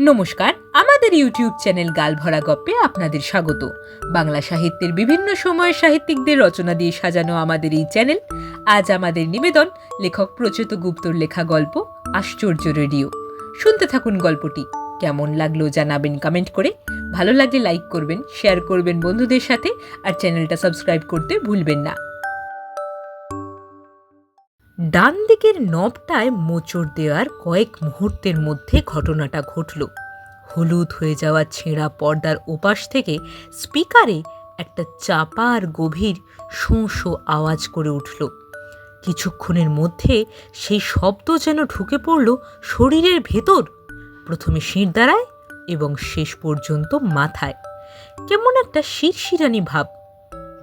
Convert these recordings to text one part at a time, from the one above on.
নমস্কার, আমাদের YouTube channel গালভরা গপ্পে আপনাদের স্বাগত। বাংলা সাহিত্যের বিভিন্ন সময়ের সাহিত্যিকদের রচনা দিয়ে সাজানো আমাদের এই চ্যানেল। আজ আমাদের নিবেদন, লেখক প্রচেত গুপ্তর লেখা গল্প, আশ্চর্য রেডিও। শুনতে থাকুন গল্পটি। কেমন লাগল জানাবেন কমেন্ট করে। ভালো লাগলে লাইক করবেন শেয়ার করবেন বন্ধুদের সাথে। আর চ্যানেলটা সাবস্ক্রাইব করতে ভুলবেন না। ডান দিকের নবটায় মোচড় দেওয়ার কয়েক মুহূর্তের মধ্যে ঘটনাটা ঘটল। হলুদ হয়ে যাওয়া ছেঁড়া পর্দার ওপাশ থেকে স্পিকারে একটা চাপা আর গভীর শোঁ শোঁ আওয়াজ করে উঠল। কিছুক্ষণের মধ্যে সেই শব্দ যেন ঢুকে পড়ল শরীরের ভেতর। প্রথমে শিরদাঁড়ায় এবং শেষ পর্যন্ত মাথায়। কেমন একটা শিরশিরানি ভাব।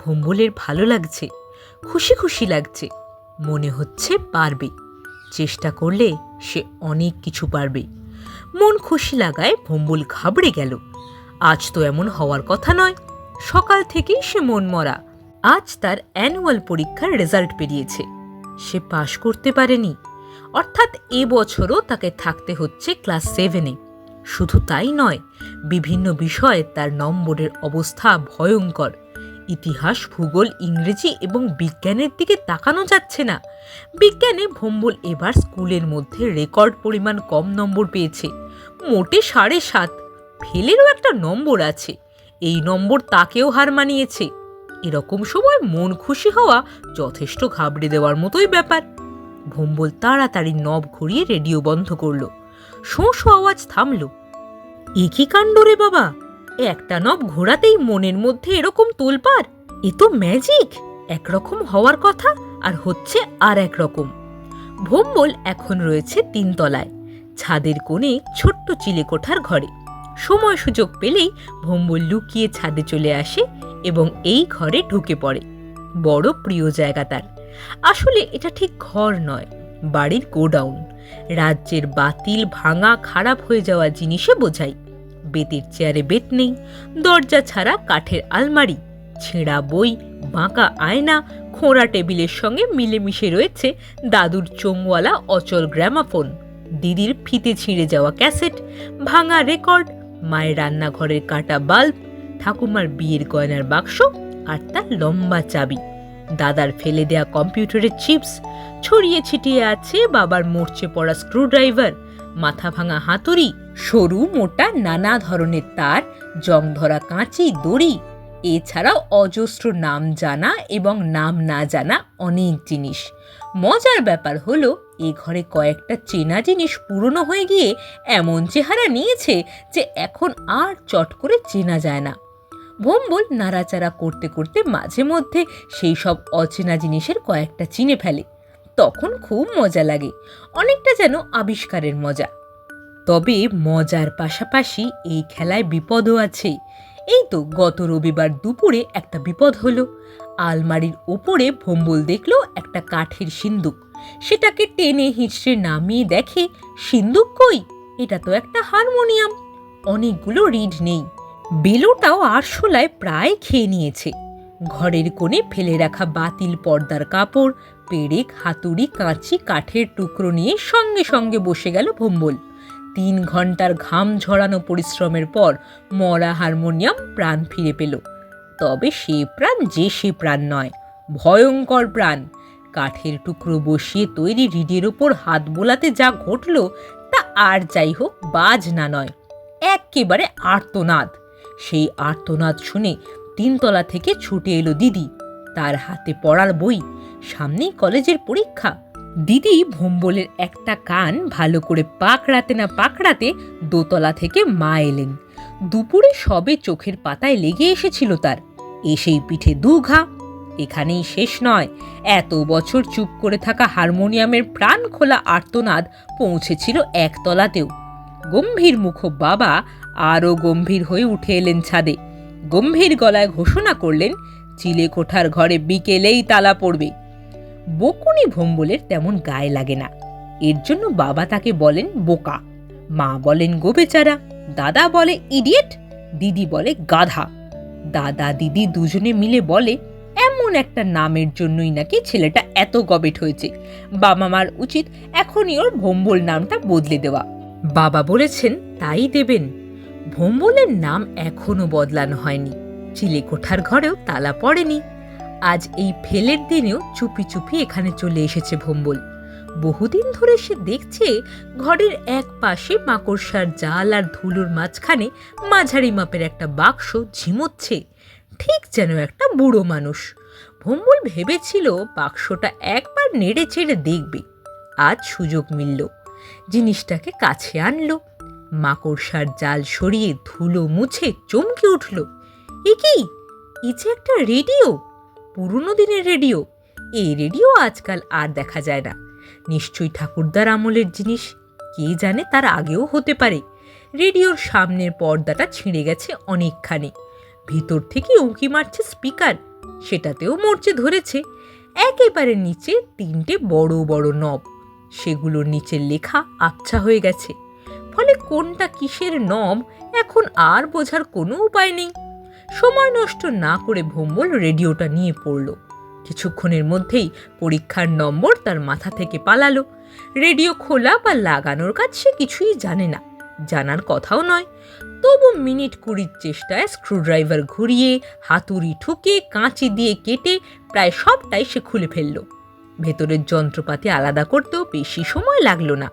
ভম্বলের ভালো লাগছে, খুশি খুশি লাগছে। মনে হচ্ছে পারবে। চেষ্টা করলে সে অনেক কিছু পারবে। মন খুশি লাগায় ভম্বল ঘাবড়ে গেল। আজ তো এমন হওয়ার কথা নয়। সকাল থেকেই সে মন মরা। আজ তার অ্যানুয়াল পরীক্ষার রেজাল্ট বেরিয়েছে। সে পাশ করতে পারেনি। অর্থাৎ এ বছরও তাকে থাকতে হচ্ছে ক্লাস সেভেনে শুধু তাই নয়, বিভিন্ন বিষয়ে তার নম্বরের অবস্থা ভয়ঙ্কর। ইতিহাস, ভূগোল, ইংরেজি এবং বিজ্ঞানের দিকে তাকানো যাচ্ছে না। বিজ্ঞানে ভম্বল এবার স্কুলের মধ্যে রেকর্ড পরিমাণ কম নম্বর পেয়েছে। মোটে সাড়ে সাত। ফেলেরও একটা নম্বর আছে। এই নম্বর তাকেও হার মানিয়েছে। এরকম সময় মন খুশি হওয়া যথেষ্ট ঘাবড়ে দেওয়ার মতোই ব্যাপার। ভম্বল তাড়াতাড়ি নব ঘুরিয়ে রেডিও বন্ধ করল। শোঁ শোঁ আওয়াজ থামল। এ কি কাণ্ড রে বাবা? একটা নব ঘোরাতেই মনের মধ্যে এরকম তোলপার? এ তো ম্যাজিক একরকম হওয়ার কথা আর হচ্ছে আর একরকম। ভোম্বল এখন রয়েছে তিনতলায়, ছাদের কোণে ছোট্ট চিলেকোঠার ঘরে। সময় সুযোগ পেলেই ভোম্বল লুকিয়ে ছাদে চলে আসে এবং এই ঘরে ঢুকে পড়ে। বড় প্রিয় জায়গা তার। আসলে এটা ঠিক ঘর নয়, বাড়ির গোডাউন। রাজ্যের বাতিল, ভাঙা, খারাপ হয়ে যাওয়া জিনিসে বোঝায়। বেতের চেয়ারে বেত নেই, দরজা ছাড়া কাঠের আলমারি, ছেঁড়া বই, বাঁকা আয়না, খোঁড়া টেবিলের সঙ্গে মিলেমিশে রয়েছে দাদুর চোঙওয়ালা অচল গ্রামাফোন। দিদির ফিতে ছিঁড়ে যাওয়া ক্যাসেট, ভাঙা রেকর্ড, মায়ের রান্নাঘরের কাটা বাল্ব, ঠাকুমার বিয়ের গয়নার বাক্স আর তার লম্বা চাবি। দাদার ফেলে দেয়া কম্পিউটারের চিপস, ছড়িয়ে ছিটিয়ে আছে বাবার মরচে পড়া স্ক্রুড্রাইভার মাথা ভাঙা হাতুড়ি, সরু, মোটা, নানা ধরনের তার জং ধরা কাঁচি, দড়ি। এছাড়াও অজস্র নাম জানা এবং নাম না জানা অনেক জিনিস। মজার ব্যাপার হলো, এ ঘরে কয়েকটা চেনা জিনিস পুরনো হয়ে গিয়ে এমন চেহারা নিয়েছে যে এখন আর চট করে চেনা যায় না। ভোম্বল নাড়াচাড়া করতে করতে মাঝে মধ্যে সেই সব অচেনা জিনিসের কয়েকটা চিনে ফেলে। তখন খুব মজা লাগে। অনেকটা যেন আবিষ্কারের মজা। তবে মজার পাশাপাশি এই খেলায় বিপদও আছে। এই তো গত রবিবার দুপুরে একটা বিপদ হলো। আলমারির ওপরে ভম্বল দেখল একটা কাঠের সিন্দুক। সেটাকে টেনে হিঁচড়ে নামিয়ে দেখে, সিন্দুক কই? এটা তো একটা হারমোনিয়াম। অনেকগুলো রিড নেই। বেলোটাও আরশোলায় প্রায় খেয়ে নিয়েছে। ঘরের কোণে ফেলে রাখা বাতিল পর্দার কাপড় পেরেক, হাতুড়ি, কাঁচি, কাঠের টুকরো নিয়ে সঙ্গে সঙ্গে বসে গেল ভম্বল। তিন ঘণ্টার ঘাম ঝরানো পরিশ্রমের পর মরা হারমোনিয়াম প্রাণ ফিরে পেল। তবে সে প্রাণ যে সে প্রাণ নয়, ভয়ঙ্কর প্রাণ। কাঠের টুকরো বসিয়ে তৈরি রিডের ওপর হাত বোলাতে যা ঘটল তা আর যাই হোক বাজ না নয়, একেবারে আর্তনাদ। সেই আর্তনাদ শুনে তিনতলা থেকে ছুটে এলো দিদি। তার হাতে পড়ার বই, সামনেই কলেজের পরীক্ষা। দিদি ভোম্বলের একটা কান ভালো করে পাকড়াতে না পাকড়াতে দোতলা থেকে মা এলেন। দুপুরে সবে চোখের পাতায় লেগে এসেছিল তার। এসেই পিঠে দু ঘা। এখানেই শেষ নয়। এত বছর চুপ করে থাকা হারমোনিয়ামের প্রাণ খোলা আর্তনাদ পৌঁছেছিল একতলাতেও। গম্ভীর মুখ বাবা আরও গম্ভীর হয়ে উঠে এলেন ছাদে। গম্ভীর গলায় ঘোষণা করলেন চিলে কোঠার ঘরে বিকেলেই তালা পড়বে। বকুনি ভম্বলের তেমন গায়ে লাগে না। এর জন্য বাবা তাকে বলেন, বোকা। মা বলেন গোবেচারা দাদা বলে, ইডিয়েট। দিদি বলে, গাধা। দাদা, দিদি দুজনে মিলে বলে, এমন একটা নামের জন্যই নাকি ছেলেটা এত গবেট হয়েছে। বাবা মার উচিত এখনই ওর ভম্বল নামটা বদলে দেওয়া। বাবা বলেছেন, তাই দেবেন। ভোম্বলের নাম এখনও বদলানো হয়নি। চিলেকোঠার ঘরেও তালা পড়েনি। আজ এই ফেলের দিনেও চুপি চুপি এখানে চলে এসেছে ভোম্বল। বহুদিন ধরে সে দেখছে ঘরের এক পাশে মাকড়সার জাল আর ধুলোর মাঝখানে মাঝারি মাপের একটা বাক্স ঝিমোচ্ছে। ঠিক যেন একটা বুড়ো মানুষ। ভম্বল ভেবেছিল বাক্সটা একবার নেড়ে চেড়ে দেখবে। আজ সুযোগ মিলল। জিনিসটাকে কাছে আনলো। মাকড়সার জাল সরিয়ে ধুলো মুছে চমকে উঠল। এ কি? যে একটা রেডিও। পুরনো দিনের রেডিও। এই রেডিও আজকাল আর দেখা যায় না। নিশ্চয়ই ঠাকুরদার আমলের জিনিস। কে জানে তার আগেও হতে পারে। রেডিওর সামনের পর্দাটা ছিঁড়ে গেছে অনেকখানি। ভিতর থেকে উঁকি মারছে স্পিকার। সেটাতেও মরচে ধরেছে। একেবারে নিচে তিনটে বড় বড় নব। সেগুলোর নিচের লেখা আবছা হয়ে গেছে। ফলে কোনটা কিসের নব, এখন আর বোঝার কোনো উপায় নেই। সময় নষ্ট না করে ভোম্বল রেডিওটা নিয়ে পড়ল। কিছুক্ষণের মধ্যেই পরীক্ষার নম্বর তার মাথা থেকে পালালো। রেডিও খোলা বা লাগানোর কাজ সে কিছুই জানে না। জানার কথাও নয়। তবু মিনিট কুড়ির চেষ্টায় স্ক্রুড্রাইভার ঘুরিয়ে, হাতুড়ি ঠুকে, কাঁচি দিয়ে কেটে প্রায় সবটাই সে খুলে ফেলল। ভেতরের যন্ত্রপাতি আলাদা করতেও বেশি সময় লাগল না।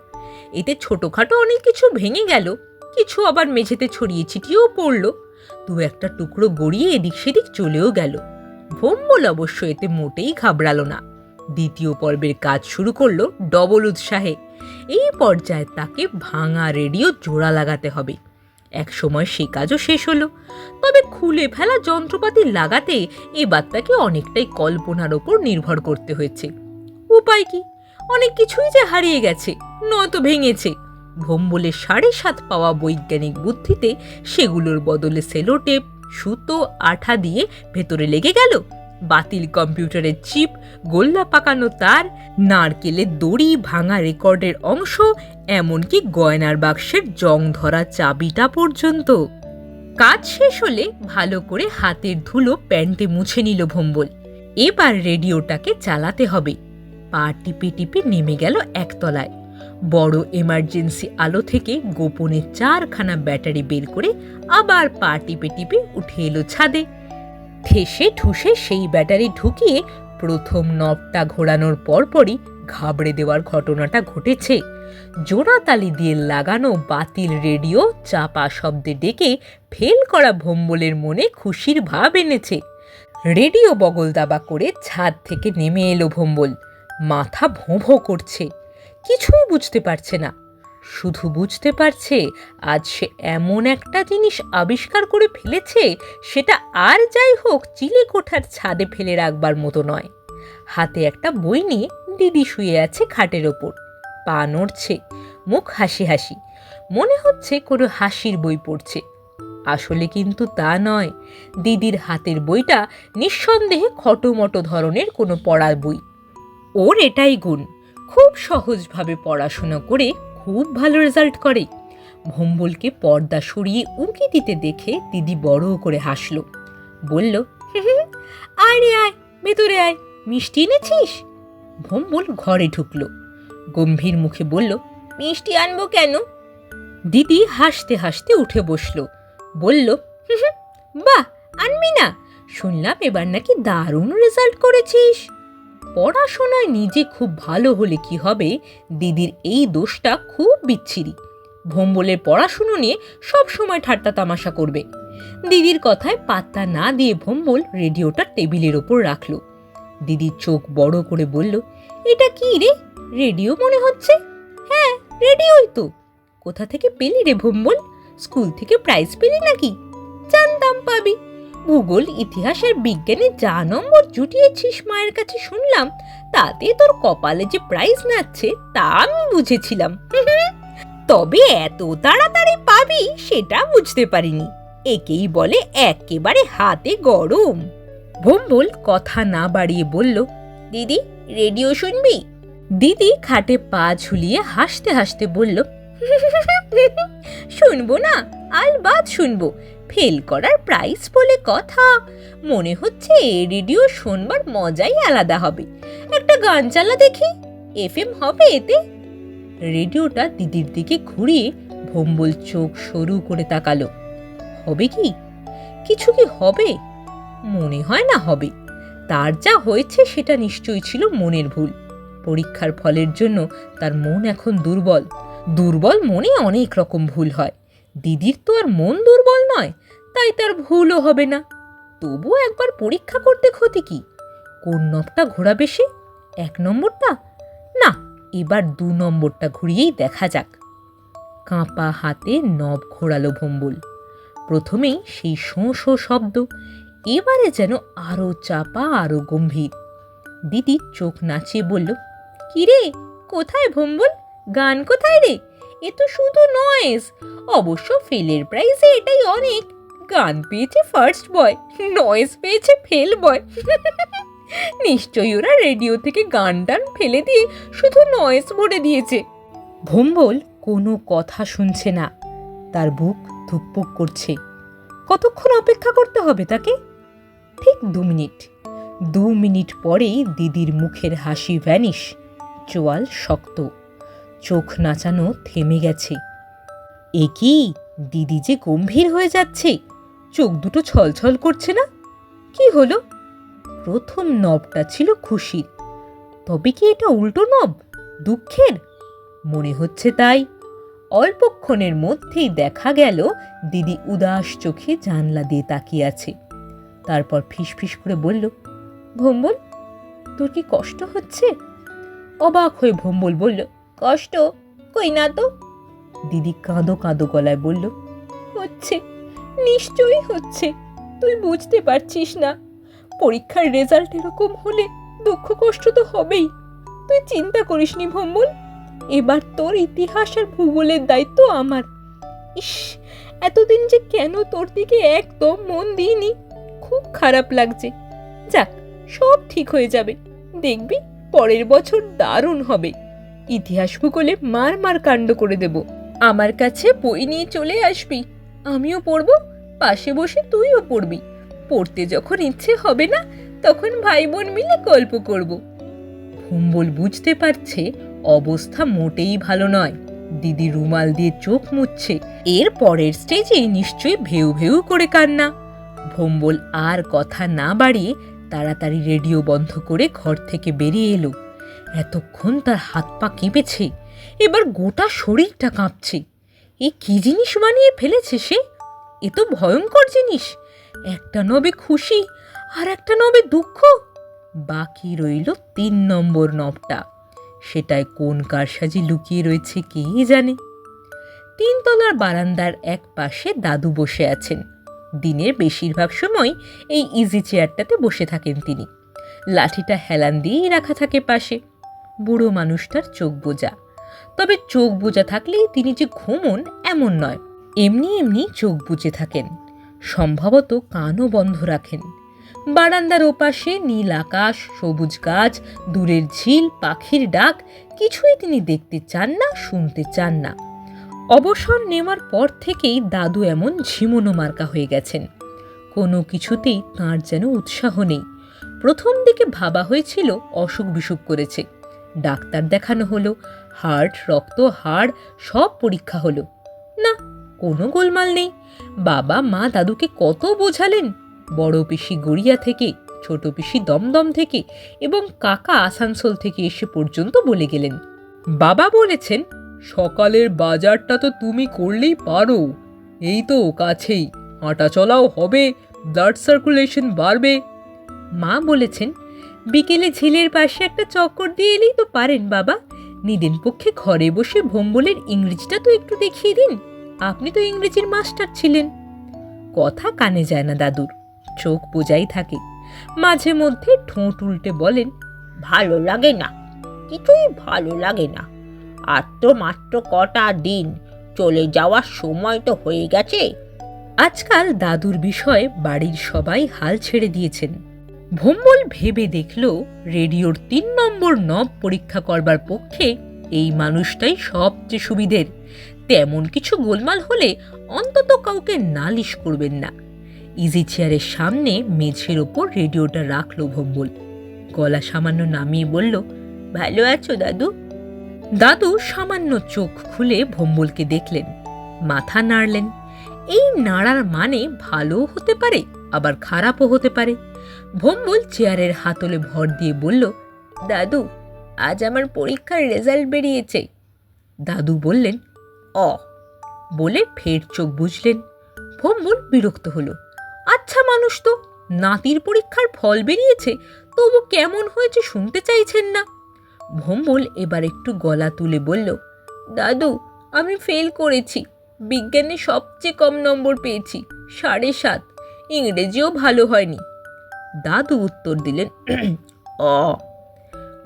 এতে ছোটোখাটো অনেক কিছু ভেঙে গেল। কিছু আবার মেঝেতে ছড়িয়ে ছিটিয়েও পড়ল। দু একটা টুকরো গড়িয়ে এদিক সেদিক চলেও গেল। ভোম্বল অবশ্য এতে মোটেই ঘাবড়ালো না। দ্বিতীয় পর্বের কাজ শুরু করল ডবল উৎসাহে। এই পর্যায়ে তাকে ভাঙা রেডিও জোড়া লাগাতে হবে। এক সময় সে কাজও শেষ হলো। তবে খুলে ফেলা যন্ত্রপাতি লাগাতে এবার তাকে অনেকটাই কল্পনার ওপর নির্ভর করতে হয়েছে। উপায় কি? অনেক কিছুই যে হারিয়ে গেছে নয়তো ভেঙেছে। ভোম্বলের সাড়ে সাত পাওয়া বৈজ্ঞানিক বুদ্ধিতে সেগুলোর বদলে সেলোটেপ, সুতো, আঠা দিয়ে ভেতরে লেগে গেল। বাতিল কম্পিউটারের চিপ, গোল্লা পাকানো তার, নারকেলের দড়ি ভাঙা রেকর্ডের অংশ, এমনকি গয়নার বাক্সের জং ধরা চাবিটা পর্যন্ত। কাজ শেষ হলে ভালো করে হাতের ধুলো প্যান্টে মুছে নিল ভম্বল। এবার রেডিওটাকে চালাতে হবে। পা টিপে টিপে নেমে গেল একতলায়। বড় এমার্জেন্সি আলো থেকে গোপনে চারখানা ব্যাটারি বের করে আবার পা টিপে টিপে উঠে এলো ছাদে। ঠেসে ঠুসে সেই ব্যাটারি ঢুকিয়ে প্রথম নবটা ঘোরানোর পরপরই ঘাবড়ে দেওয়ার ঘটনাটা ঘটেছে। জোড়াতালি দিয়ে লাগানো বাতিল রেডিও চাপা শব্দে ডেকে ফেল করা ভম্বলের মনে খুশির ভাব এনেছে। রেডিও বগল দাবা করে ছাদ থেকে নেমে এলো ভম্বল। মাথা ভোঁ করছে। কিছুই বুঝতে পারছে না। শুধু বুঝতে পারছে আজ সে এমন একটা জিনিস আবিষ্কার করে ফেলেছে, সেটা আর যাই হোক চিলে কোঠার ছাদে ফেলে রাখবার মতো নয়। হাতে একটা বই নিয়ে দিদি শুয়ে আছে খাটের ওপর। পা নড়ছে, মুখ হাসি হাসি। মনে হচ্ছে কোনো হাসির বই পড়ছে। আসলে কিন্তু তা নয়, দিদির হাতের বইটা নিঃসন্দেহে খটোমটো ধরনের কোনো পড়ার বই। ওর এটাই গুণ। খুব সহজভাবে পড়াশোনা করে খুব ভালো রেজাল্ট করে। ভম্বলকে পর্দা সরিয়ে উঁকি দিতে দেখে দিদি বড় করে হাসলো। বলল আয় রে আয়, ভেতরে আয়, মিষ্টি এনেছিস? ভম্বল ঘরে ঢুকল। গম্ভীর মুখে বলল, মিষ্টি আনব কেন? দিদি হাসতে হাসতে উঠে বসল। বলল বাহ, আনবি না, শুনলাম এবার নাকি দারুণ রেজাল্ট করেছিস। পড়াশোনায় নিজে খুব ভালো হলে কি হবে? দিদির এই দোষটা খুব বিচ্ছিরি। ভোম্বলের পড়াশুনো নিয়ে সব সময় ঠাট্টা তামাশা করবে। দিদির কথায় পাত্তা না দিয়ে ভোম্বল রেডিওটা টেবিলের ওপর রাখল। দিদির চোখ বড় করে বলল, এটা কি রে? রেডিও মনে হচ্ছে? হ্যাঁ রেডিওই তো। কোথা থেকে পেলি রে ভোম্বল? স্কুল থেকে প্রাইজ পেলি নাকি? জানতাম পাবি। ভূগোল ইতিহাসের বিজ্ঞানে যা নম্বর জুটিয়েছিস মায়ের কাছে শুনলাম, তাতে তোর কপালে যে প্রাইজ নাচ্ছে, তা আমি বুঝেছিলাম। তবে এত তাড়াতাড়ি পাবি, সেটা বুঝতে পারিনি। একেই বলে একেবারে হাতে গরম। ভোম্বল কথা না বাড়িয়ে বলল, দিদি রেডিও শুনবি? দিদি খাটে পা ঝুলিয়ে হাসতে হাসতে বলল, শুনব না, আলবাদ শুনব। ফেল করার প্রাইস বলে কথা। মনে হচ্ছে রেডিও শোনবার মজাই আলাদা হবে। একটা গান চালা দেখি এফএম হবে এতে। রেডিওটা দিদির দিকে ঘুরিয়ে ভম্বল চোখ সরু করে তাকালো। হবে কি? কিছু কি হবে? মনে হয় না হবে। তার যা হয়েছে সেটা নিশ্চয়ই ছিল মনের ভুল। পরীক্ষার ফলের জন্য তার মন এখন দুর্বল। দুর্বল মনে অনেক রকম ভুল হয়। দিদির তো আর মন দুর্বল নয়, তাই তার ভুলও হবে না। তবু একবার পরীক্ষা করতে ক্ষতি কি? কোন নবটা ঘোরাবে সে? এক নম্বরটা? না, এবার দু নম্বরটা ঘুরিয়েই দেখা যাক। কাঁপা হাতে নব ঘোরালো ভম্বল। প্রথমেই সেই শোঁ শোঁ শব্দ, এবারে যেন আরও চাপা আরও গম্ভীর। দিদি চোখ নাচিয়ে বলল, কিরে, কোথায় ভম্বল? গান কোথায় রে? এ তো শুধু নয়েজ অবশ্য ফেলের প্রাইসে এটাই অনেক। গান পেয়েছে ফার্স্ট বয় নয়েজ পেয়েছে ফেল বয় নিশ্চয়ই ওরা রেডিও থেকে গান টান ফেলে দিয়ে শুধু নয়েজ ভরে দিয়েছে। ভম্বল কোনো কথা শুনছে না। তার বুক ধুকপুক করছে। কতক্ষণ অপেক্ষা করতে হবে তাকে? ঠিক দু মিনিট। দু মিনিট পরেই দিদির মুখের হাসি ভ্যানিশ চোয়াল শক্ত। চোখ নাচানো থেমে গেছে। এ কি? দিদি যে গম্ভীর হয়ে যাচ্ছে। চোখ দুটো ছলছল করছে না? কি হলো? প্রথম নবটা ছিল খুশির। তবে কি এটা উল্টো নব? দুঃখের? মনে হচ্ছে তাই। অল্পক্ষণের মধ্যেই দেখা গেল দিদি উদাস চোখে জানলা দিয়ে তাকিয়ে আছে। তারপর ফিসফিস করে বলল, ভম্বল, তোর কি কষ্ট হচ্ছে? অবাক হয়ে ভম্বল বলল কষ্ট? কই না তো? দিদি কাঁদো কাঁদো গলায় বলল হচ্ছে নিশ্চয়ই হচ্ছে। তুই বুঝতে পারছিস না। পরীক্ষার রেজাল্ট এরকম হলে দুঃখ কষ্ট তো হবেই। তুই চিন্তা করিসনি ভম্বল। এবার তোর ইতিহাস আর ভূগোলের দায়িত্ব আমার। ইস এতদিন যে কেন তোর দিকে একদম মন দিইনি খুব খারাপ লাগছে। যাক সব ঠিক হয়ে যাবে। দেখবি পরের বছর দারুণ হবে। ইতিহাস ভূগোলে মার মার কাণ্ড করে দেব। আমার কাছে বই নিয়ে চলে আসবি। আমিও পড়ব, পাশে বসে তুইও পড়বি। পড়তে যখন ইচ্ছে হবে না, তখন ভাই বোন মিলে গল্প করব। ভুম্বল বুঝতে পারছে, অবস্থা মোটেই ভালো নয়। দিদি রুমাল দিয়ে চোখ মুছছে। এর পরের স্টেজে নিশ্চয়ই ভেউ ভেউ করে কান্না। ভম্বল আর কথা না বাড়িয়ে তাড়াতাড়ি রেডিও বন্ধ করে ঘর থেকে বেরিয়ে এলো। এতক্ষণ তার হাত পা কেঁপেছে, এবার গোটা শরীরটা কাঁপছে। এ কি জিনিস বানিয়ে ফেলেছে সে? এ তো ভয়ঙ্কর জিনিস। একটা নবে খুশি আর একটা নবে দুঃখ। বাকি রইল তিন নম্বর নবটা। সেটায় কোন কারসাজি লুকিয়ে রয়েছে কে জানে? তিনতলার বারান্দার এক পাশে দাদু বসে আছেন। দিনের বেশিরভাগ সময় এই ইজি চেয়ারটাতে বসে থাকেন তিনি। লাঠিটা হেলান দিয়েই রাখা থাকে পাশে। বুড়ো মানুষটার চোখ বোঝা। তবে চোখ বোঝা থাকলেই তিনি যে ঘুমন এমন নয়। এমনি এমনি চোখ বুজে থাকেন। সম্ভবত কানও বন্ধ রাখেন। বারান্দার ওপাশে নীল আকাশ, সবুজ গাছ, দূরের ঝিল, পাখির ডাক, কিছুই তিনি দেখতে চান না, শুনতে চান না। অবসর নেওয়ার পর থেকেই দাদু এমন ঝিমনো মার্কা হয়ে গেছেন। কোনো কিছুতেই তাঁর যেন উৎসাহ নেই। প্রথম দিকে ভাবা হয়েছিল অসুখ বিসুখ করেছে। ডাক্তার দেখানো হলো হার্ট রক্ত, হাড়, সব পরীক্ষা হলো। না, কোনো গোলমাল নেই। বাবা, মা, দাদুকে কত বোঝালেন? বড় পিসি গড়িয়া থেকে, ছোট পিসি দমদম থেকে এবং কাকা আসানসোল থেকে এসে পর্যন্ত বলে গেলেন। বাবা বলেছেন, সকালের বাজারটা তো তুমি করলেই পারো। এই তো কাছেই হাঁটা চলাও হবে, ব্লাড সার্কুলেশন বাড়বে। মা বলেছেন বিকেলে ঝিলের পাশে একটা চক্কর দিয়ে এলেই তো পারেন, বাবা। নিদেন পক্ষে ঘরে বসে ভোম্বলের ইংরেজিটা তো একটু দেখিয়ে দিন। আপনি তো ইংরেজির মাস্টার ছিলেন। কথা কানে যায় না, দাদুর। চোখ বোঝাই থাকে। মাঝে মধ্যে ঠোঁট উল্টে বলেন, ভালো লাগে না। কিছুই ভালো লাগে না। আর তো মাত্র কটা দিন। চলে যাওয়ার সময় তো হয়ে গেছে। আজকাল দাদুর বিষয়ে বাড়ির সবাই হাল ছেড়ে দিয়েছেন। ভম্বল ভেবে দেখল রেডিওর তিন নম্বর নব পরীক্ষা করবার পক্ষে এই মানুষটাই সবচেয়ে সুবিধের। তেমন কিছু গোলমাল হলে অন্তত কাউকে নালিশ করবেন না। ইজি চেয়ারের সামনে মেঝের ওপর রেডিওটা রাখল ভম্বল। গলা সামান্য নামিয়ে বলল, ভালো আছো, দাদু? দাদু সামান্য চোখ খুলে ভম্বলকে দেখলেন। মাথা নাড়লেন। এই নাড়ার মানে ভালোও হতে পারে, আবার খারাপও হতে পারে। ভম্বল চেয়ারের হাতলে ভর দিয়ে বলল, দাদু, আজ আমার পরীক্ষার রেজাল্ট বেরিয়েছে। দাদু বললেন, অ। বলে ফের চোখ বুঝলেন ভম্বল বিরক্ত হলো আচ্ছা মানুষ তো, নাতির পরীক্ষার ফল বেরিয়েছে, তবু কেমন হয়েছে শুনতে চাইছেন না? ভম্বল এবার একটু গলা তুলে বলল, দাদু, আমি ফেল করেছি, বিজ্ঞানে সবচেয়ে কম নম্বর পেয়েছি, সাড়ে সাত, ইংরেজিও ভালো হয়নি। দাদু উত্তর দিলেন, অ।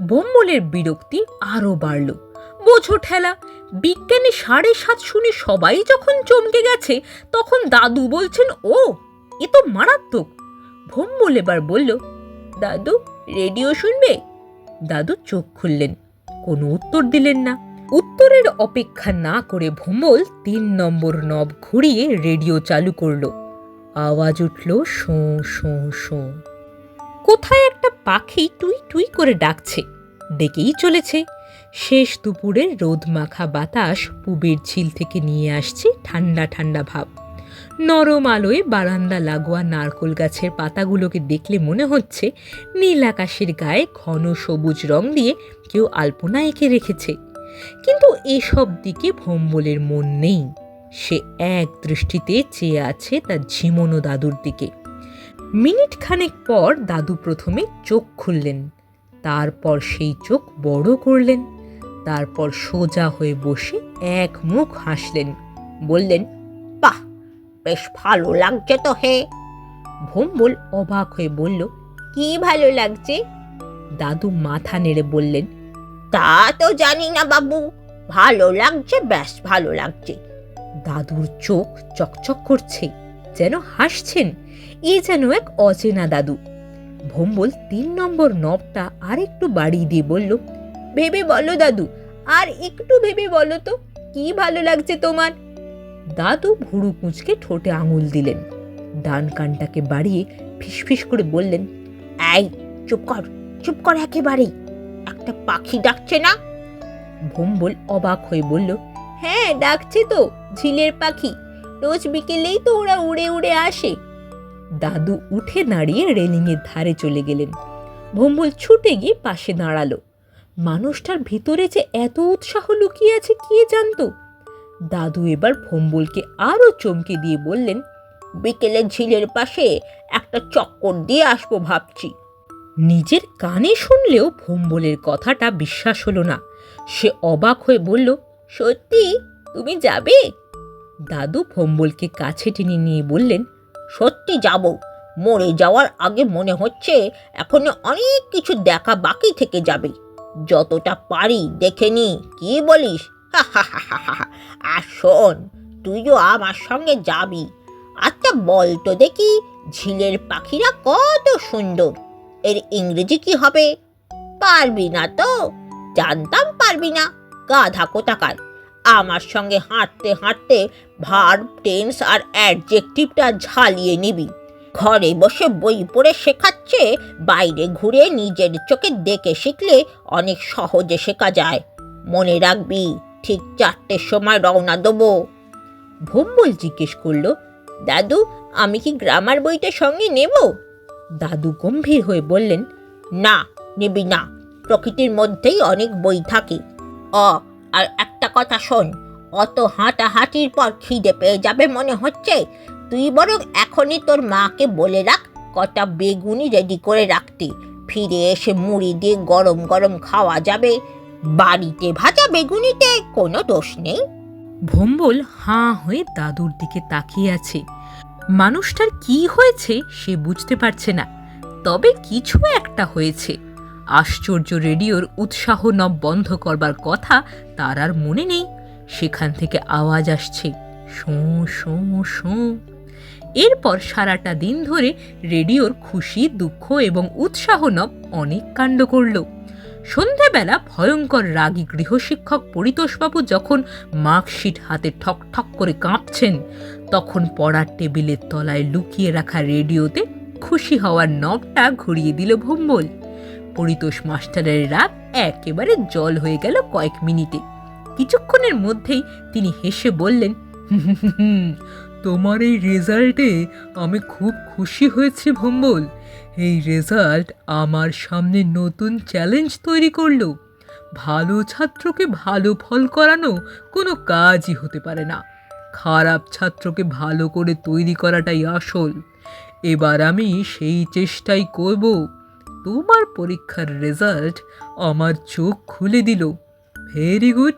ভম্বলের বিরক্তি আরও বাড়ল। বোঝো ঠেলা, বিজ্ঞানে সাড়ে সাত শুনে সবাই যখন চমকে গেছে, তখন দাদু বলছেন, ও, এ তো মারাত্মক। ভম্বল এবার বলল, দাদু, রেডিও শুনবে? দাদু চোখ খুললেন, কোনো উত্তর দিলেন না। উত্তরের অপেক্ষা না করে ভম্বল তিন নম্বর নব ঘুরিয়ে রেডিও চালু করল। আওয়াজ উঠল, শোঁ শোঁ শোঁ। কোথায় একটা পাখি টুই টুই করে ডাকছে। ডেকেই চলেছে। শেষ দুপুরের রোদ মাখা বাতাস পুবের ঝিল থেকে নিয়ে আসছে ঠান্ডা ঠান্ডা ভাব। নরম আলোয় বারান্দা লাগোয়া নারকোল গাছের পাতাগুলোকে দেখলে মনে হচ্ছে নীল আকাশের গায়ে ঘন সবুজ রং দিয়ে কেউ আলপনা এঁকে রেখেছে। কিন্তু এসব দিকে ভম্বলের মন নেই। সে এক দৃষ্টিতে চেয়ে আছে তার ঝিমনো দাদুর দিকে। মিনিট খানেক পর দাদু প্রথমে চোখ খুললেন। তারপর সেই চোখ বড় করলেন। তারপর সোজা হয়ে বসে এক মুখ হাসলেন। বললেন, বাহ, বেশ ভালো লাগছে তো হে। ভোম্বল অবাক হয়ে বলল, কি ভালো লাগছে? দাদু মাথা নেড়ে বললেন, তা তো জানি না বাবু, ভালো লাগছে, বেশ ভালো লাগছে। দাদুর চোখ চকচক করছে, যেন হাসছেন। এ যেন এক অচেনা দাদু। ভোম্বল তিন নম্বর নবটা আর একটু বাড়িয়ে দিয়ে বলল, ভেবে বলো দাদু, আর একটু ভেবে বলো তো, কি ভালো লাগছে তোমার? দাদু ভুরু কুঁচকে ঠোঁটে আঙুল দিলেন। ডান কানটাকে বাড়িয়ে ফিসফিস করে বললেন, এই, চুপ কর চুপ কর একেবারেই, একটা পাখি ডাকছে না? ভোম্বল অবাক হয়ে বলল হ্যাঁ ডাকছে তো, ঝিলের পাখি। রোজ বিকেলেই তো ওরা উড়ে উড়ে আসে। দাদু উঠে দাঁড়িয়ে রেলিংয়ের ধারে চলে গেলেন। ভোম্বল ছুটে গিয়ে পাশে দাঁড়াল। মানুষটার ভিতরে যে এত উৎসাহ লুকিয়ে আছে, কে জানতো? দাদু এবার ভোম্বলকে আরও চমকে দিয়ে বললেন, বিকেলে ঝিলের পাশে একটা চক্কর দিয়ে আসব ভাবছি। নিজের কানে শুনলেও ভোম্বলের কথাটা বিশ্বাস হলো না। সে অবাক হয়ে বলল, সত্যি? তুমি যাবে? দাদু ভোম্বলকে কাছে টেনে নিয়ে বললেন সত্যি যাব। মরে যাওয়ার আগে মনে হচ্ছে এখনও অনেক কিছু দেখা বাকি থেকে যাবে। যতটা পারি দেখে নি, কি বলিস। আর শোন, তুইও আমার সঙ্গে যাবি। আচ্ছা বল তো দেখি, ঝিলের পাখিরা কত সুন্দর। এর ইংরেজি কি হবে? পারবি না তো? জানতাম পারবি না। গাধা কোথাকার। আমার সঙ্গে হাঁটতে হাঁটতে ভার্ব টেন্স আর অ্যাডজেক্টিভটা ঝালিয়ে নিবি। ঘরে বসে বই পড়ে শেখাচ্ছে, বাইরে ঘুরে নিজের চোখে দেখে শিখলে অনেক সহজে শেখা যায়। মনে রাখবি, ঠিক চারটের সময় রওনা দেবো। ভোম্বল জিজ্ঞেস করল, দাদু, আমি কি গ্রামার বইটা সঙ্গে নেব? দাদু গম্ভীর হয়ে বললেন, না, নিবি না। প্রকৃতির মধ্যেই অনেক বই থাকে। অ, আর একটা কথা শোন। অত হাঁটাহাঁটির পর খিদে পেয়ে যাবে মনে হচ্ছে। তুই বরং এখনই তোর মাকে বলে রাখ, কটা বেগুনি রেডি করে রাখতে। ফিরে এসে মুড়ি দিয়ে গরম গরম খাওয়া যাবে। বাড়িতে ভাজা বেগুনিতে কোনো দোষ নেই। ভোম্বল হাঁ হয়ে দাদুর দিকে তাকিয়ে আছে। মানুষটার কি হয়েছে সে বুঝতে পারছে না। তবে কিছু একটা হয়েছে। আশ্চর্য রেডিওর উৎসাহ নব বন্ধ করবার কথা তার আর মনে নেই। সেখান থেকে আওয়াজ আসছে, শোঁ শোঁ শোঁ। এরপর সারাটা দিন ধরে রেডিওর খুশি, দুঃখ এবং উৎসাহ নব অনেক কাণ্ড করল। সন্ধেবেলা ভয়ঙ্কর রাগী গৃহশিক্ষক পরিতোষবাবু যখন মার্কশিট হাতে ঠক ঠক করে কাঁপছেন, তখন পড়ার টেবিলের তলায় লুকিয়ে রাখা রেডিওতে খুশি হওয়ার নবটা ঘুরিয়ে দিল ভম্বল। পরিতোষ মাস্টারের রাগ একেবারে জল হয়ে গেল কয়েক মিনিটে। কিছুক্ষণের মধ্যেই তিনি হেসে বললেন তোমার এই রেজাল্টে আমি খুব খুশি হয়েছি ভম্বল। এই রেজাল্ট আমার সামনে নতুন চ্যালেঞ্জ তৈরি করল। ভালো ছাত্রকে ভালো ফল করানো কোনো কাজই হতে পারে না। খারাপ ছাত্রকে ভালো করে তৈরি করাটাই আসল। এবার আমি সেই চেষ্টাই করব। তোমার পরীক্ষার রেজাল্ট আমার চোখ খুলে দিল। Very good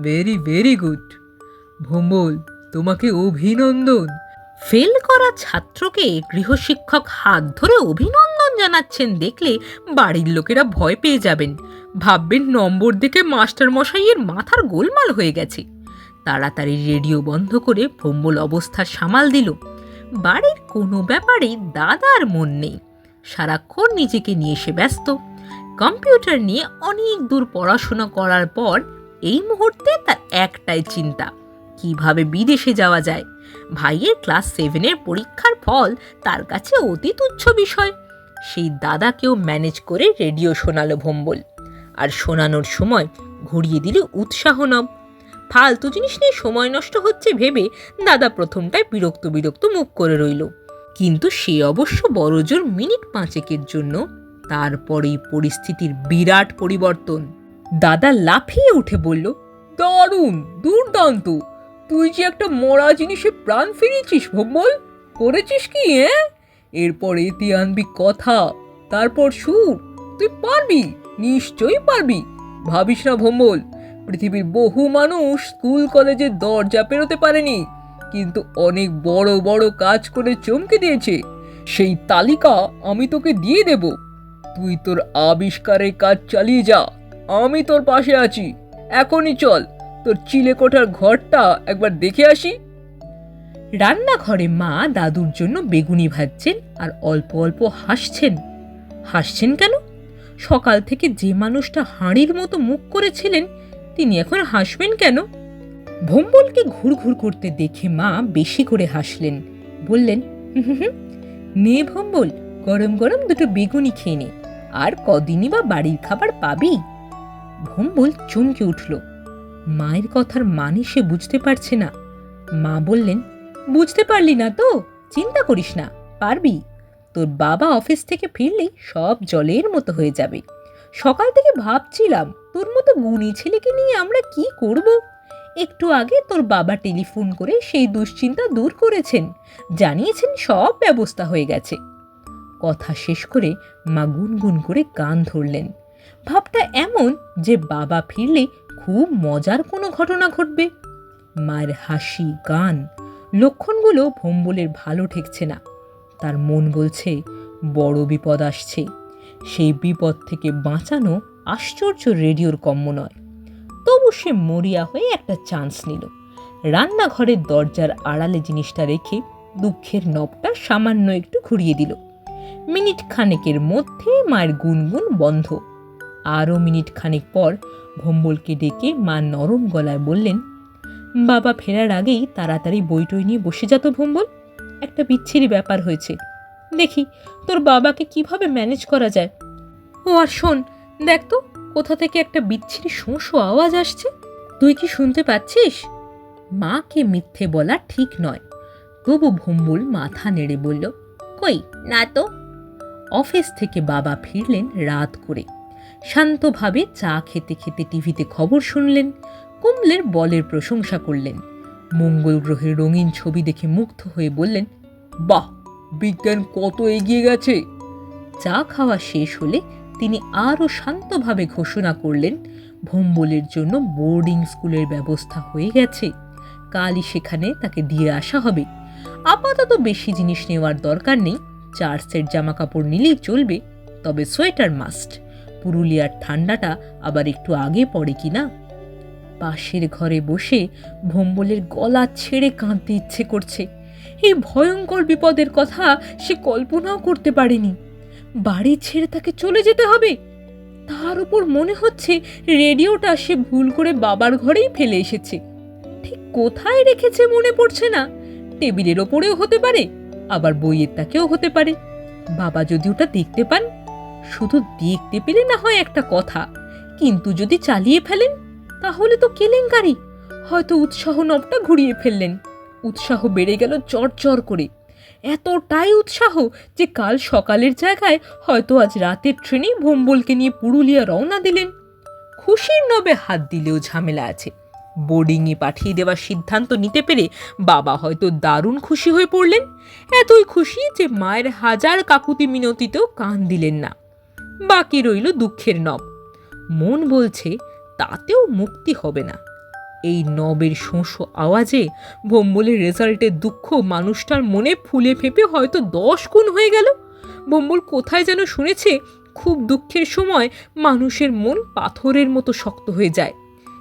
very very good Bhombol তোমাকে অভিনন্দন। ফেল করা ছাত্রকে গৃহশিক্ষক হাত ধরে অভিনন্দন জানাচ্ছেন দেখলে বাড়ির লোকেরা ভয় পেয়ে যাবেন। ভাববেন নম্বর দেখে মাস্টার মশাইয়ের মাথার গোলমাল হয়ে গেছে। তাড়াতাড়ি রেডিও বন্ধ করে ভম্বল অবস্থা সামাল দিল। বাড়ির কোনো ব্যাপারে দাদার মন নেই। সারাক্ষণ নিজেকে নিয়ে সে ব্যস্ত। কম্পিউটার নিয়ে অনেক দূর পড়াশোনা করার পর এই মুহূর্তে তার একটাই চিন্তা, কীভাবে বিদেশে যাওয়া যায়? ভাইয়ের ক্লাস সেভেনের পরীক্ষার ফল তার কাছে অতি তুচ্ছ বিষয়। সেই দাদাকেও ম্যানেজ করে রেডিও শোনালো ভম্বল। আর শোনানোর সময় ঘুরিয়ে দিলে উৎসাহ নব। ফালতু জিনিস নিয়ে সময় নষ্ট হচ্ছে ভেবে দাদা প্রথমটায় বিরক্ত বিরক্ত মুখ করে রইল। কিন্তু সে অবশ্য বড়জোর মিনিট পাঁচেকের জন্য। তারপরেই পরিস্থিতির বিরাট পরিবর্তন। দাদা লাফিয়ে উঠে বলল, দারুণ, দুর্দান্ত। তুই যে একটা মরা জিনিসে প্রাণ ফিরিয়েছিস ভম্বল, করেছিস কি হ্যাঁ? এরপরে তুই আনবি কথা, তারপর সুর। তুই পারবি, নিশ্চয়ই পারবি। ভাবিস না ভম্বল, পৃথিবীর বহু মানুষ স্কুল, কলেজের দরজা পেরোতে পারেনি। কিন্তু অনেক বড় বড় কাজ করে চমকে দিয়েছে। সেই তালিকা আমি তোকে দিয়ে দেব। তুই তোর আবিষ্কারের কাজ চালিয়ে যা। আমি তোর পাশে আছি। এখনই চল, তোর চিলে কোঠার ঘরটা একবার দেখে আসি। রান্নাঘরে মা দাদুর জন্য বেগুনি ভাজছেন আর অল্প অল্প হাসছেন। হাসছেন কেন? সকাল থেকে যে মানুষটা হাঁড়ির মতো মুখ করেছিলেন, তিনি এখন হাসবেন কেন? ভম্বলকে ঘুরঘুর করতে দেখে মা বেশি করে হাসলেন। বললেন "হুম হুম হুম, নে ভম্বল গরম গরম দুটো বেগুনি খেয়ে নে। আর কদিনই বা বাড়ির খাবার পাবি? ভম্বল চমকে উঠল। মায়ের কথার মানে সে বুঝতে পারছে না। মা বললেন বুঝতে পারলি না তো চিন্তা করিস না পারবি। তোর বাবা অফিস থেকে ফিরলেই সব জলের মতো হয়ে যাবে। সকাল থেকে ভাবছিলাম তোর মতো গুণী ছেলেকে নিয়ে আমরা কি করব? একটু আগে তোর বাবা টেলিফোন করে সেই দুশ্চিন্তা দূর করেছেন। জানিয়েছেন সব ব্যবস্থা হয়ে গেছে। কথা শেষ করে মা গুনগুন করে গান ধরলেন। ভাবটা এমন যে বাবা ফিরলে খুব মজার কোনো ঘটনা ঘটবে। মায়ের হাসি, গান, লক্ষণগুলো ভম্বলের ভালো ঠেকছে না। তার মন বলছে, বড় বিপদ আসছে। সেই বিপদ থেকে বাঁচানো আশ্চর্য রেডিওর কম্য নয়। সে মরিয়া হয়ে একটা চান্স নিল। রান্নাঘরের দরজার আড়ালে জিনিসটা রেখে দুঃখের নবটা সামান্য একটু ঘুরিয়ে দিল। মিনিট খানেকের মধ্যে মায়ের গুনগুন বন্ধ। আরও মিনিট খানেক পর ভম্বলকে ডেকে মা নরম গলায় বললেন, বাবা ফেরার আগেই তাড়াতাড়ি বইটই নিয়ে বসে যেত ভম্বল। একটা বিচ্ছিরি ব্যাপার হয়েছে। দেখি তোর বাবাকে কীভাবে ম্যানেজ করা যায়? ও আর শোন, দেখ তো কোথা থেকে একটা বিচ্ছিরি শোঁশো আওয়াজ আসছে? তুই কি শুনতে পাচ্ছিস? মাকে মিথ্যে বলা ঠিক নয়। তবু ভম্বুল মাথা নেড়ে বলল, কই, না তো। অফিস থেকে বাবা ফিরলেন রাত করে। শান্তভাবে চা খেতে খেতে টিভিতে খবর শুনলেন, কুমলের বলের প্রশংসা করলেন। মঙ্গল গ্রহের রঙিন ছবি দেখে মুগ্ধ হয়ে বললেন, বাহ, বিজ্ঞান কত এগিয়ে গেছে! চা খাওয়া শেষ হলে তিনি আরও শান্তভাবে ঘোষণা করলেন, ভম্বলের জন্য বোর্ডিং স্কুলের ব্যবস্থা হয়ে গেছে। কালই সেখানে তাকে দিয়ে আসা হবে। আপাতত বেশি জিনিস নেওয়ার দরকার নেই। চার সেট জামা কাপড় নিলেই চলবে, তবে সোয়েটার মাস্ট। পুরুলিয়ার ঠান্ডাটা আবার একটু আগে পড়ে কি না? পাশের ঘরে বসে ভম্বলের গলা ছেড়ে কাঁদতে ইচ্ছে করছে। এই ভয়ঙ্কর বিপদের কথা সে কল্পনাও করতে পারেনি। বাড়ি ছেড়ে তাকে চলে যেতে হবে? তার উপর মনে হচ্ছে রেডিওটা সে ভুল করে বাবার ঘরেই ফেলে এসেছে। ঠিক কোথায় রেখেছে মনে পড়ছে না। টেবিলের ওপরেও হতে পারে, আবার বইয়ের তাকেও হতে পারে। বাবা যদি ওটা দেখতে পান, শুধু দেখতে পেলে না হয় একটা কথা, কিন্তু যদি চালিয়ে ফেলেন, তাহলে তো কেলেঙ্কারি। হয়তো উৎসাহ নবটা ঘুরিয়ে ফেললেন। উৎসাহ বেড়ে গেল চড় করে। এতটাই উৎসাহ যে কাল সকালের জায়গায় হয়তো আজ রাতের ট্রেনেই ভোম্বলকে নিয়ে পুরুলিয়া রওনা দিলেন। খুশির নবে হাত দিলেও ঝামেলা আছে। বোর্ডিংয়ে পাঠিয়ে দেওয়ার সিদ্ধান্ত নিতে পেরে বাবা হয়তো দারুণ খুশি হয়ে পড়লেন। এতই খুশি যে মায়ের হাজার কাকুতি মিনতিতেও কান দিলেন না। বাকি রইল দুঃখের নব। মন বলছে, তাতেও মুক্তি হবে না। এই নবের শোঁসো আওয়াজে ভম্বলের রেজাল্টের দুঃখ মানুষটার মনে ফুলে ফেপে হয়তো দশ গুণ হয়ে গেল। ভম্বল কোথায় যেন শুনেছে, খুব দুঃখের সময় মানুষের মন পাথরের মতো শক্ত হয়ে যায়।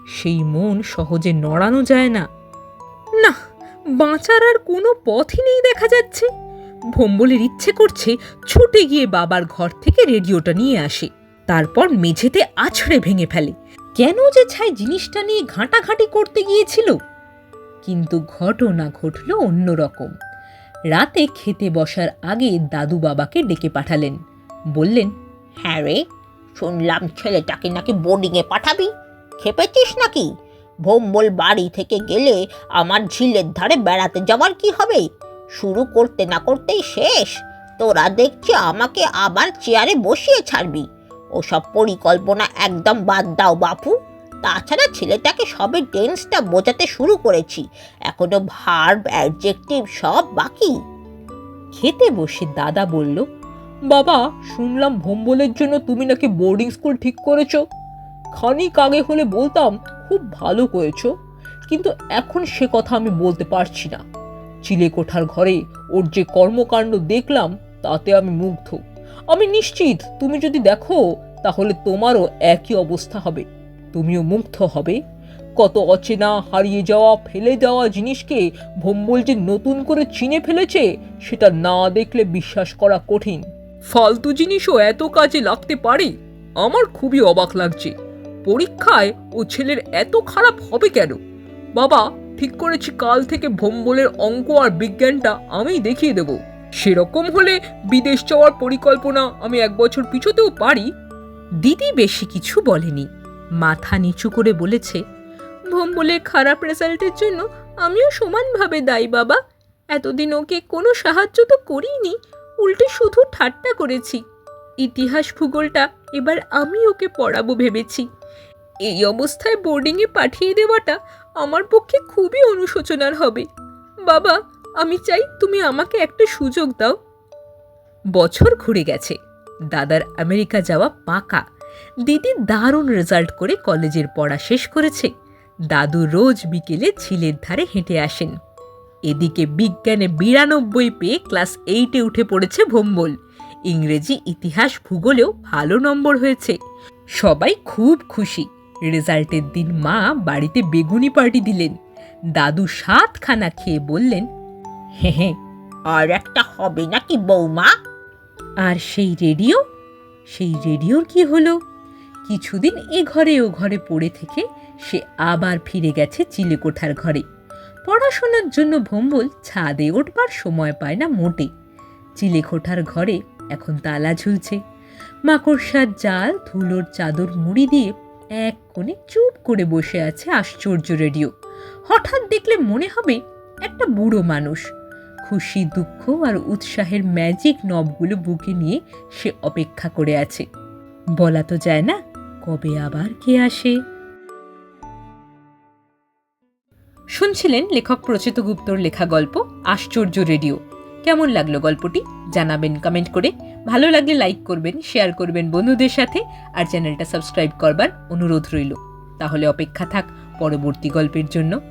সেই মন সহজে নড়ানো যায় না। না, বাঁচার আর কোনো পথই নেই দেখা যাচ্ছে। ভম্বলের ইচ্ছে করছে ছুটে গিয়ে বাবার ঘর থেকে রেডিওটা নিয়ে আসে। তারপর মেঝেতে আছড়ে ভেঙে ফেলে। কেন যে ছাই জিনিসটা নিয়ে ঘাঁটাঘাঁটি করতে গিয়েছিল? কিন্তু ঘটনা ঘটল অন্যরকম রাতে খেতে বসার আগে দাদু বাবাকে ডেকে পাঠালেন। বললেন হ্যাঁ রে, শুনলাম ছেলেটাকে নাকি বোর্ডিংয়ে পাঠাবি। খেপেছিস নাকি? ভোম্বল বাড়ি থেকে গেলে আমার ঝিলের ধারে বেড়াতে যাওয়ার কি হবে? শুরু করতে না করতেই শেষ। তোরা দেখছি আমাকে আবার চেয়ারে বসিয়ে ছাড়বি। ওসব পরিকল্পনা একদম বাদ দাও, বাপু। তাছাড়া ছেলেটাকে সবে টেন্সটা বোঝাতে শুরু করেছি। এখনও ভার্ব, অ্যাডজেক্টিভ সব বাকি। খেতে বসে দাদা বলল, বাবা, শুনলাম ভোম্বলের জন্য তুমি নাকি বোর্ডিং স্কুল ঠিক করেছ। খানিক আগে হলে বলতাম খুব ভালো করেছ, কিন্তু এখন সে কথা আমি বলতে পারছি না। চিলেকোঠার ঘরে ওর যে কর্মকাণ্ড দেখলাম, তাতে আমি মুগ্ধ। আমি নিশ্চিত, তুমি যদি দেখো, তাহলে তোমারও একই অবস্থা হবে। তুমিও মুগ্ধ হবে। কত অচেনা হারিয়ে যাওয়া, ফেলে যাওয়া জিনিসকে ভোম্বল যে নতুন করে চিনে ফেলেছে, সেটা না দেখলে বিশ্বাস করা কঠিন। ফালতু জিনিসও এত কাজে লাগতে পারে? আমার খুবই অবাক লাগছে। পরীক্ষায় ও ছেলের এত খারাপ হবে কেন? বাবা, ঠিক করেছি, কাল থেকে ভোম্বলের অঙ্ক আর বিজ্ঞানটা আমি দেখিয়ে দেব। সেরকম হলে বিদেশ যাওয়ার পরিকল্পনা আমি এক বছর পিছতেও পারি? দিদি বেশি কিছু বলেনি। মাথা নিচু করে বলেছে ভোম্বলের খারাপ রেজাল্টের জন্য আমিও সমানভাবে দায়ী, বাবা। এতদিন ওকে কোনো সাহায্য তো করিনি, উল্টে শুধু ঠাট্টা করেছি। ইতিহাস ভূগোলটা এবার আমি ওকে পড়াবো ভেবেছি। এই অবস্থায় বোর্ডিংয়ে পাঠিয়ে দেওয়াটা আমার পক্ষে খুবই অনুশোচনার হবে। বাবা আমি চাই তুমি আমাকে একটা সুযোগ দাও। বছর ঘুরে গেছে। দাদার আমেরিকা যাওয়া পাকা। দিদি দারুণ রেজাল্ট করে কলেজের পড়া শেষ করেছে। দাদু রোজ বিকেলে ঝিলের ধারে হেঁটে আসেন। এদিকে বিজ্ঞানে বিরানব্বই পেয়ে ক্লাস এইটে উঠে পড়েছে ভোম্বল। ইংরেজি, ইতিহাস, ভূগোলেও ভালো নম্বর হয়েছে। সবাই খুব খুশি। রেজাল্টের দিন মা বাড়িতে বেগুনি পার্টি দিলেন। দাদু সাতখানা খেয়ে বললেন হে আর একটা হবে নাকি বৌমা? আর সেই রেডিও? সেই রেডিওর কি হলো? কিছুদিন এ ঘরে ও ঘরে পড়ে থেকে সে আবার ফিরে গেছে চিলেকোঠার ঘরে। পড়াশোনার জন্য ভম্বল ছাদে উঠবার সময় পায় না মোটে। চিলেকোঠার ঘরে এখন তালা ঝুলছে। মাকড়সার জাল, ধুলোর চাদর মুড়ি দিয়ে এক কোণে চুপ করে বসে আছে আশ্চর্য রেডিও। হঠাৎ দেখলে মনে হবে একটা বুড়ো মানুষ। খুশি, দুঃখ আর উৎসাহের ম্যাজিক নবগুলো বুকে নিয়ে সে অপেক্ষা করে আছে। বলা তো যায় না, কবে আবার কে আসে? শুনছিলেন লেখক প্রচিত গুপ্তর লেখা গল্প, আশ্চর্য রেডিও। কেমন লাগল গল্পটি? জানাবেন কমেন্ট করে। ভালো লাগলে লাইক করবেন শেয়ার করবেন বন্ধুদের সাথে আর চ্যানেলটা সাবস্ক্রাইব করবার অনুরোধ রইল। তাহলে অপেক্ষা থাক পরবর্তী গল্পের জন্য।